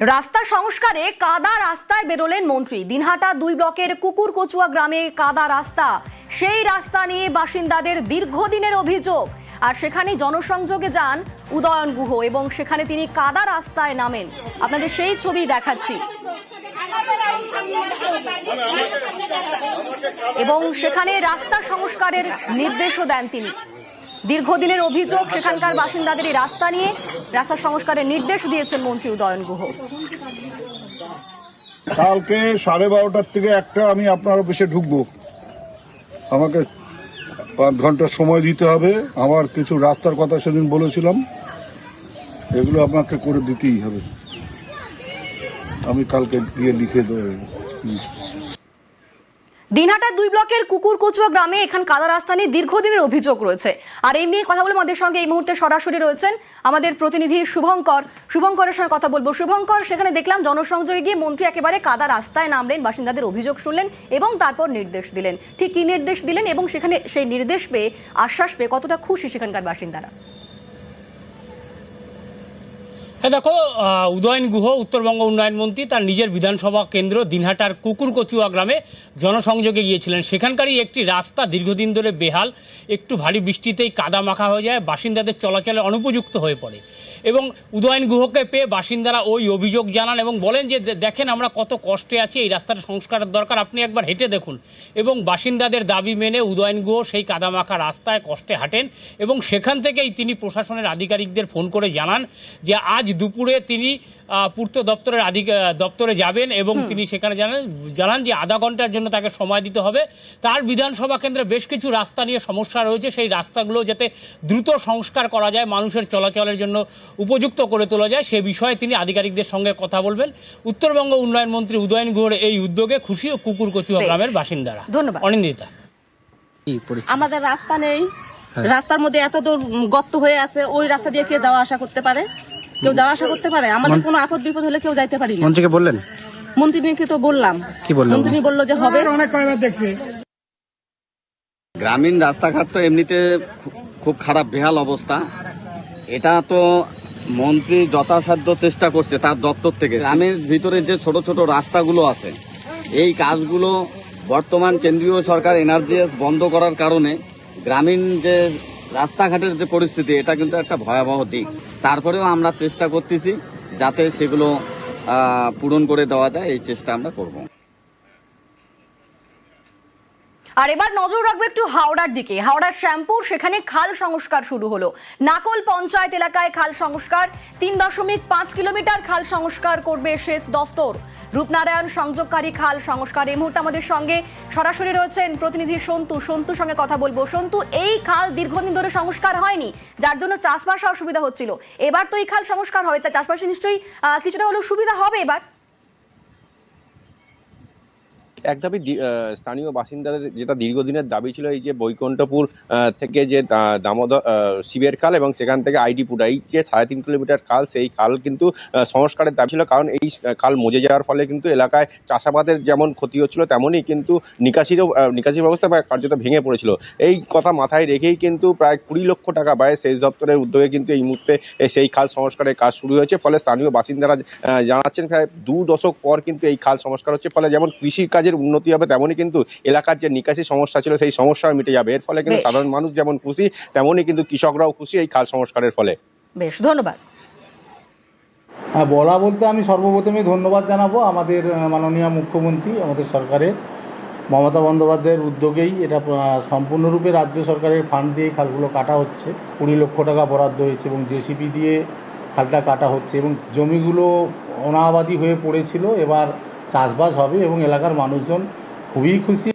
রাস্তা সংস্কারে কাদা রাস্তায় বেরোলেন মন্ত্রী। দিনহাটা দুই ব্লকের কুকুর কচুয়া গ্রামে কাদা রাস্তা। সেই রাস্তা নিয়ে বাসিন্দাদের দীর্ঘদিনের অভিযোগ। আর সেখানে জনসংযোগে যান উদয়ন গুহ এবং সেখানে তিনি কাদা রাস্তায় নামেন। আপনাদের সেই ছবি দেখাচ্ছি। এবং সেখানে রাস্তা সংস্কারের নির্দেশও দেন তিনি। দীর্ঘদিনের অভিযোগ, সেখানকার বাসিন্দাদের এই রাস্তা নিয়ে রাস্তা সংস্কারের নির্দেশ দিয়েছেন মন্ত্রী উদয়ন গুহ। কালকে সাড়ে বারোটার থেকে একটা আমি আপনার অফিসে ঢুকবো। আমাকে পাঁচ ঘণ্টা সময় দিতে হবে। আমার কিছু রাস্তার কথা সেদিন বলেছিলাম। এগুলো আপনাকে করে দিতেই হবে। আমি কালকে গিয়ে লিখে দেবো। দিনহাটার দুই ব্লকের কুকুর কচুয়া গ্রামে এখান কাদা রাস্তা নিয়ে দীর্ঘদিনের অভিযোগ রয়েছে। আর এই নিয়ে কথা বলে আমাদের সঙ্গে এই মুহূর্তে সরাসরি রয়েছেন আমাদের প্রতিনিধি শুভঙ্কর। শুভঙ্করের সঙ্গে কথা বলব। শুভঙ্কর, সেখানে দেখলাম জনসংযোগে গিয়ে মন্ত্রী একেবারে কাদা রাস্তায় নামলেন, বাসিন্দাদের অভিযোগ শুনলেন এবং তারপর নির্দেশ দিলেন। ঠিক কি নির্দেশ দিলেন এবং সেখানে সেই নির্দেশ পেয়ে, আশ্বাস পেয়ে কতটা খুশি সেখানকার বাসিন্দারা? হ্যাঁ দেখো উদয়ন গুহ, উত্তরবঙ্গ উন্নয়ন মন্ত্রী, তার নিজের বিধানসভা কেন্দ্র দিনহাটার কুকুরকচুয়া গ্রামে জনসংযোগে গিয়েছিলেন। সেখানকারই একটি রাস্তা দীর্ঘদিন ধরে বেহাল, একটু ভারী বৃষ্টিতেই কাদা মাখা হয়ে যায়, বাসিন্দাদের চলাচলে অনুপযুক্ত হয়ে পড়ে। এবং উদয়ন গুহকে পেয়ে বাসিন্দারা ওই অভিযোগ জানান এবং বলেন যে দেখেন আমরা কত কষ্টে আছি এই রাস্তাটা সংস্কারের দরকার আপনি একবার হেঁটে দেখুন। এবং বাসিন্দাদের দাবি মেনে উদয়ন গুহ সেই কাদামাখা রাস্তায় কষ্টে হাঁটেন এবং সেখান থেকেই তিনি প্রশাসনের আধিকারিকদের ফোন করে জানান যে আজ দুপুরে তিনি পূর্ত দপ্তরের আধিক দপ্তরে যাবেন এবং তিনি সেখানে জানান জানান যে আধা ঘণ্টার জন্য তাকে সময় দিতে হবে। তার বিধানসভা কেন্দ্রে বেশ কিছু রাস্তা নিয়ে সমস্যা রয়েছে। সেই রাস্তাগুলো যাতে দ্রুত সংস্কার করা যায় মানুষের চলাচলের জন্য উপযুক্ত করে তোলা যায় সে বিষয়ে তিনি আধিকারিকদের সঙ্গে কথা বলবেন। উত্তরবঙ্গ উন্নয়ন মন্ত্রী উদয়ন গুহর এই উদ্যোগে খুশি ও কুকুরকচুয়া বেশ। গ্রামের বাসিন্দারা। ধন্যবাদ। অনিন্দিতা। আমাদের রাস্তা নেই। রাস্তার মধ্যে এত দূর গর্ত হয়ে আছে ওই রাস্তা দিয়ে কে যাওয়া আসা করতে পারে? কেউ যাওয়া আসা করতে পারে? আমাদের কোনো আপদ বিপদ হলে কেউ যাইতে পারি মন্ত্রীকে বললেন? মন্ত্রীকে তো বললাম। কি বলল মন্ত্রী বলল যে হবে। অনেক দেখছি। গ্রামীণ রাস্তাঘাট তো এমনিতে খুব খারাপ বেহাল অবস্থা। এটা তো মন্ত্রী যথাসাধ্য চেষ্টা করছে তার দপ্তর থেকে। গ্রামের ভিতরে যে ছোট ছোট রাস্তাগুলো আছে, এই কাজগুলো বর্তমান কেন্দ্রীয় সরকার এনআরজিএস বন্ধ করার কারণে গ্রামীণ যে রাস্তাঘাটের যে পরিস্থিতি, এটা কিন্তু একটা ভয়াবহ দিক। তারপরেও আমরা চেষ্টা করতেছি যাতে সেগুলো পূরণ করে দেওয়া যায়, এই চেষ্টা আমরা করব। আর এবার নজর রাখব একটু হাওড়ার দিকে। হাওড়ার শ্যামপুর, সেখানে খাল সংস্কার শুরু হলো। নাকল পঞ্চায়েত এলাকায় খাল সংস্কার। তিন দশমিক পাঁচ কিলোমিটার খাল সংস্কার করবে সেচ দফতর। রূপনারায়ণ সংযোগকারী খাল সংস্কার এই মুহূর্তে আমাদের সঙ্গে সরাসরি রয়েছেন প্রতিনিধি সন্তু। সন্তুর সঙ্গে কথা বলব। সন্তু, এই খাল দীর্ঘদিন ধরে সংস্কার হয়নি, যার জন্য চাষবাসে অসুবিধা হচ্ছিল। এবার তো এই খাল সংস্কার হবে, তা চাষবাসে নিশ্চয়ই কিছুটা হলেও সুবিধা হবে এবার? এক দাবি স্থানীয় বাসিন্দাদের যেটা দীর্ঘদিনের দাবি ছিল, এই যে বৈকুণ্ঠপুর থেকে যে দামোদর শিবের খাল এবং সেখান থেকে আইডিপুর এই যে সাড়ে তিন কিলোমিটার খাল, সেই খাল কিন্তু সংস্কারের দাবি ছিল। কারণ এই খাল মজে যাওয়ার ফলে কিন্তু এলাকায় চাষাবাদের যেমন ক্ষতি হচ্ছিল, তেমনই কিন্তু নিকাশিরও নিকাশি ব্যবস্থা বা কার্যত ভেঙে পড়েছিল। এই কথা মাথায় রেখেই কিন্তু প্রায় কুড়ি লক্ষ টাকা ব্যয়ে সেচ দপ্তরের উদ্যোগে কিন্তু এই মুহূর্তে সেই খাল সংস্কারের কাজ শুরু হয়েছে। ফলে স্থানীয় বাসিন্দারা জানাচ্ছেন প্রায় দু দশক পর কিন্তু এই খাল সংস্কার হচ্ছে। ফলে যেমন কৃষির কাজের উন্নতি হবে তেমনই কিন্তু এলাকার যে নিকাশি সমস্যা ছিল সেই সমস্যা মিটে যাবে। এর ফলে কিন্তু সাধারণ মানুষ যেমন খুশি তেমনই কিন্তু কৃষকরাও খুশি এই খাল সংস্কারের ফলে। বেশ ধন্যবাদ। হ্যাঁ বলা বলতে আমি সর্বপ্রথমে ধন্যবাদ জানাব আমাদের মাননীয় মুখ্যমন্ত্রী আমাদের সরকারের। মমতা বন্দ্যোপাধ্যায়ের উদ্যোগেই এটা সম্পূর্ণরূপে রাজ্য সরকারের ফান্ড দিয়ে খালগুলো কাটা হচ্ছে। কুড়ি লক্ষ টাকা বরাদ্দ হয়েছে এবং জেসিপি দিয়ে খালটা কাটা হচ্ছে এবং জমিগুলো অনাবাদি হয়ে পড়েছিল। এবার চাষবাস হবে এবং এলাকার মানুষজন খুবই খুশি।